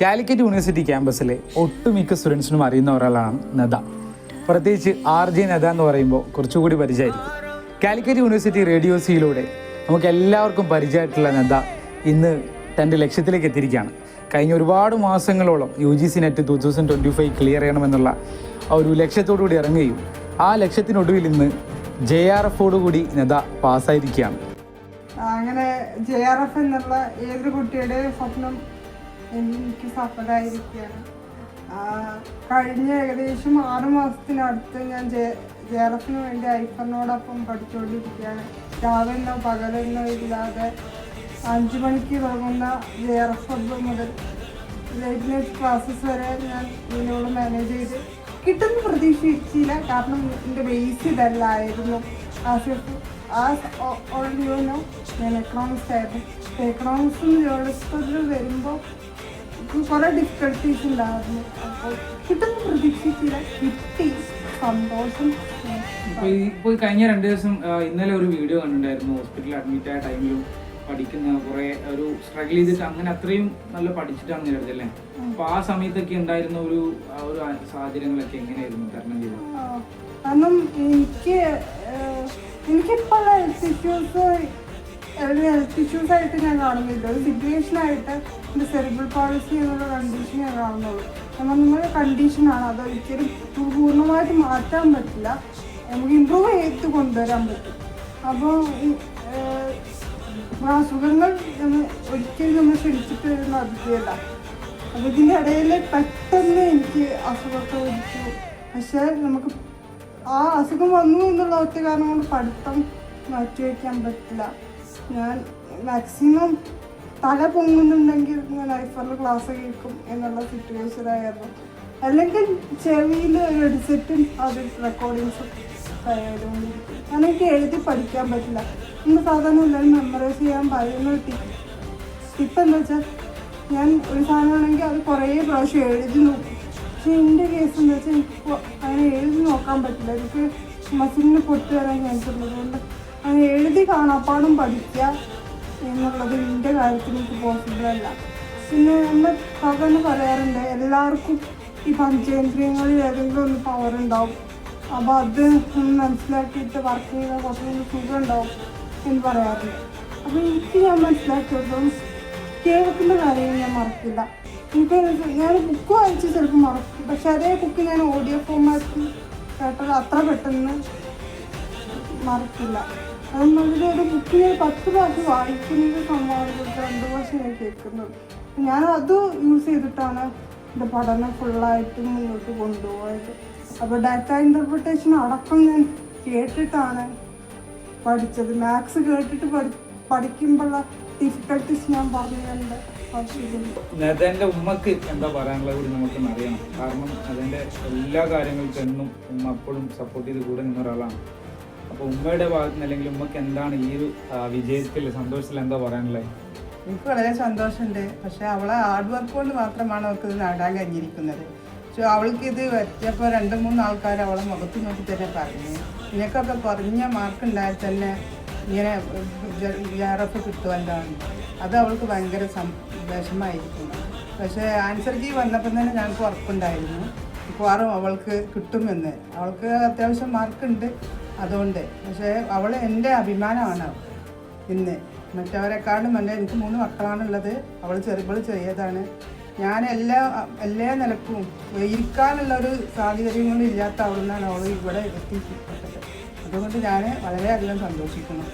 Calicut university ക്യാമ്പസിലെ ഒട്ടുമിക്ക സ്റ്റുഡൻസിനും അറിയുന്ന ഒരാളാണ് നദ. പ്രത്യേകിച്ച് ആർ ജെ നദ എന്ന് പറയുമ്പോൾ കുറച്ചുകൂടി പരിചയമായിരിക്കും. കാലിക്കറ്റ് യൂണിവേഴ്സിറ്റി റേഡിയോ സിയിലൂടെ നമുക്ക് എല്ലാവർക്കും പരിചയമായിട്ടുള്ള നദ ഇന്ന് തന്റെ ലക്ഷ്യത്തിലേക്ക് എത്തിയിരിക്കുകയാണ്. കഴിഞ്ഞ ഒരുപാട് മാസങ്ങളോളം U G C NET two thousand twenty five clear ചെയ്യണമെന്നുള്ള ഒരു ലക്ഷ്യത്തോടു കൂടി ഇറങ്ങുകയും ആ ലക്ഷ്യത്തിനൊടുവിൽ ഇന്ന് ജെ ആർ എഫോട് കൂടി നദ പാസ്സായിരിക്കുകയാണ്. അങ്ങനെ ജെ ആർ എഫ് എന്നുള്ള ഏതൊരു കുട്ടിയുടെ സ്വപ്നം എനിക്ക് സഫലമായിരിക്കുകയാണ്. ആ, കഴിഞ്ഞ ഏകദേശം ആറ് മാസത്തിനടുത്ത് ഞാൻ ജെ ജെ ആർ എഫിന് വേണ്ടി ഐഫറിനോടൊപ്പം പഠിച്ചുകൊണ്ടിരിക്കുകയാണ്. രാവിലെന്നോ പകലെന്നോ ഇല്ലാതെ അഞ്ച് മണിക്ക് തുടങ്ങുന്ന ജെ ആർ എഫ് ഹബ്ബ് മുതൽ ലേറ്റ് നൈറ്റ് ക്ലാസ്സസ് വരെ ഞാൻ ഇതിനോട് മാനേജ് ചെയ്ത് കിട്ടുന്ന പ്രതീക്ഷിച്ചില്ല. കാരണം എന്റെ ബേസ് ഇതല്ലായിരുന്നു. ആസിഫ് ആ ഓൾ യൂനോ ഞാൻ എക്കണോമിക്സ് ആയിരുന്നു. എക്കണോമിക്സും ജേർണലിസത്തിൽ വരുമ്പോൾ കുറേ ഡിഫിക്കൽട്ടീസ് ഉണ്ടായിരുന്നു. അപ്പോൾ കിട്ടുന്ന പ്രതീക്ഷിച്ചില്ല. കിട്ടി. സന്തോഷം. ഇപ്പോൾ കഴിഞ്ഞ രണ്ട് ദിവസം ഇന്നലെ ഒരു വീഡിയോ കണ്ടിട്ടുണ്ടായിരുന്നു. ഹോസ്പിറ്റലിൽ അഡ്മിറ്റ് ആയ ടൈമിലും പഠിക്കുന്ന കുറെ ഒരു സ്ട്രഗിൾ ചെയ്തിട്ട് അങ്ങനെ അത്രയും നല്ല പഠിച്ചിട്ടാണ് നേരത്തെ അല്ലേ? അപ്പൊ ആ സമയത്തൊക്കെ ഉണ്ടായിരുന്ന ഒരു ഒരു സാഹചര്യങ്ങളൊക്കെ എങ്ങനെയായിരുന്നു തരണം ചെയ്തത്? കാരണം എനിക്ക് എനിക്കിപ്പോഴുള്ള എനിക്കിപ്പോൾ ഇഷ്യൂസ് ഹെൽത്ത് ഇഷ്യൂസ് ആയിട്ട് ഞാൻ കാണുന്നില്ല. ഒരു സിറ്റുവേഷൻ ആയിട്ട് എന്റെ സെറിബിൾ പോളിസി എന്നുള്ള കണ്ടീഷൻ ഞാൻ കാണുന്നുള്ളൂ. കാരണം നമ്മുടെ കണ്ടീഷനാണ് അത് ഒരിക്കലും പൂർണമായിട്ട് മാറ്റാൻ പറ്റില്ല. നമുക്ക് ഇമ്പ്രൂവ് ചെയ്ത് കൊണ്ടുവരാൻ പറ്റും. അപ്പോൾ അസുഖങ്ങൾ നമ്മൾ ഒരിക്കലും നമ്മൾ ക്ഷണിച്ചിട്ട് വരുന്ന അതിഥിയല്ല അപ്പൊ ഇതിന്റെ ഇടയിൽ പെട്ടെന്ന് എനിക്ക് അസുഖമൊക്കെ ഒഴിച്ചു പക്ഷേ നമുക്ക് ആ അസുഖം വന്നു എന്നുള്ള ഒറ്റ കാരണം കൊണ്ട് പഠിത്തം മാറ്റിവെക്കാൻ പറ്റില്ല. ഞാൻ മാക്സിമം തല പൊങ്ങുന്നുണ്ടെങ്കിൽ ഞാൻ ഐഫറിൽ ക്ലാസ് കേൾക്കും എന്നുള്ള സിറ്റുവേഷൻ ആയിരുന്നു. അല്ലെങ്കിൽ ചെവിയിൽ ഹെഡ്സെറ്റും അത് റെക്കോർഡിങ്സും കാരണം എനിക്ക് എഴുതി പഠിക്കാൻ പറ്റില്ല. നമ്മൾ സാധാരണ എല്ലാവരും മെമ്മറൈസ് ചെയ്യാൻ പറയുന്ന ഒരു ടിപ്പ് ടിപ്പ് എന്താ വെച്ചാൽ ഞാൻ ഒരു സാധനമാണെങ്കിൽ അത് കുറേ പ്രാവശ്യം എഴുതി നോക്കും. പക്ഷെ എന്റെ കേസ് എന്താ വെച്ചാൽ എനിക്ക് അങ്ങനെ എഴുതി നോക്കാൻ പറ്റില്ല. എനിക്ക് മസിലിന് പൊട്ടി വരാൻ ചാൻസ് ഉള്ളത് കൊണ്ട് അങ്ങനെ എഴുതി കാണാപ്പാടും പഠിക്കുക എന്നുള്ളത് എന്റെ കാര്യത്തിൽ എനിക്ക് പോസിബിൾ അല്ല. പിന്നെ നമ്മൾ പകന്ന് പറയാറുണ്ട് എല്ലാവർക്കും ഈ പഞ്ചേന്ദ്രിയങ്ങളിൽ ഏതെങ്കിലും ഒന്ന് പവർ ഉണ്ടാവും. അപ്പോൾ അത് മനസ്സിലാക്കിയിട്ട് വർക്ക് ചെയ്താൽ കുറച്ചുകൂടി സുഖം ഉണ്ടാവും എന്ന് പറയാറുണ്ട്. അപ്പോൾ എനിക്ക് ഞാൻ മനസ്സിലാക്കിയതും കേൾക്കുന്ന കാര്യം ഞാൻ മറക്കില്ല. എനിക്ക് ഞാൻ ബുക്ക് വായിച്ച് ചിലപ്പോൾ മറക്കും. പക്ഷേ അതേ ബുക്ക് ഞാൻ ഓഡിയോ ഫോമാക്കി കേട്ടത് അത്ര പെട്ടെന്ന് മറക്കില്ല. അതുമാതിരി ഒരു ബുക്ക് ഞാൻ പത്ത് പ്രാവശ്യം വായിക്കുന്നത് സംവാദത്തിൽ രണ്ട് പ്രാവശ്യം ഞാൻ കേൾക്കുന്നത് ഞാൻ അത് യൂസ് ചെയ്തിട്ടാണ് എന്റെ പഠനം ഫുള്ളായിട്ട് മുന്നോട്ട് കൊണ്ടുപോയത്. അപ്പോൾ ഡാറ്റ ഇന്റർപ്രിട്ടേഷൻ അടക്കം ഞാൻ കേട്ടിട്ടാണ് പഠിച്ചത്. മാത്സ് കേട്ടിട്ട് പഠി പഠിക്കുമ്പോഴുള്ള ഡിഫിക്കൽട്ടീസ് ഞാൻ പറഞ്ഞിട്ടുണ്ട് നേരത്തെ എന്റെ ഉമ്മക്ക് എന്താ പറയാനുള്ളത് കൂടി നമുക്ക് അറിയണം. കാരണം അതിന്റെ എല്ലാ കാര്യങ്ങൾക്കും എന്നും ഉമ്മ സപ്പോർട്ട് ചെയ്ത് കൂടെ നിന്ന ഒരാളാണ്. അപ്പൊ ഉമ്മയുടെ ഭാഗത്ത് നിന്ന് അല്ലെങ്കിൽ ഉമ്മക്ക് എന്താണ് ഈ ഒരു വിജയത്തിൽ സന്തോഷത്തിൽ എന്താ പറയാനുള്ളത്? എനിക്ക് വളരെ സന്തോഷമുണ്ട്. പക്ഷെ അവളെ ഹാർഡ് വർക്ക് കൊണ്ട് മാത്രമാണ് അവൾക്ക് ഇത് നേടാൻ കഴിഞ്ഞിരിക്കുന്നത്. പക്ഷെ അവൾക്ക് ഇത് വെച്ചപ്പോൾ രണ്ട് മൂന്ന് ആൾക്കാർ അവളെ മുഖത്ത് നോക്കി തന്നെ പറഞ്ഞു. നിനക്കൊക്കെ കുറഞ്ഞ മാർക്ക് ഉണ്ടായാൽ തന്നെ ഇങ്ങനെ വേറൊക്കെ എഫ് കിട്ടുമല്ലോ അത് അവൾക്ക് ഭയങ്കര സം വിഷമായിരിക്കുന്നു പക്ഷേ ആൻസർ കീ വന്നപ്പം തന്നെ ഞങ്ങൾക്ക് ഉറപ്പുണ്ടായിരുന്നു. മിക്കവാറും അവൾക്ക് കിട്ടുമെന്ന്. അവൾക്ക് അത്യാവശ്യം മാർക്കുണ്ട് അതുകൊണ്ട്. പക്ഷേ അവൾ എന്റെ അഭിമാനമാണ് ഇന്ന്. മറ്റവരെക്കാളും എന്റെ എനിക്ക് മൂന്ന് മക്കളാണുള്ളത്. അവൾ ചെറുപ്പോൾ ചെറിയതാണ്. ഞാൻ എല്ലാ എല്ലാ നിലക്കും ഇരിക്കാനുള്ള ഒരു സാഹചര്യം കൊണ്ടും ഇല്ലാത്ത അവൾ നിന്നാണ് അവൾ ഇവിടെ എത്തിപ്പെട്ടത്. അതുകൊണ്ട് ഞാൻ വളരെയധികം സന്തോഷിക്കുന്നു.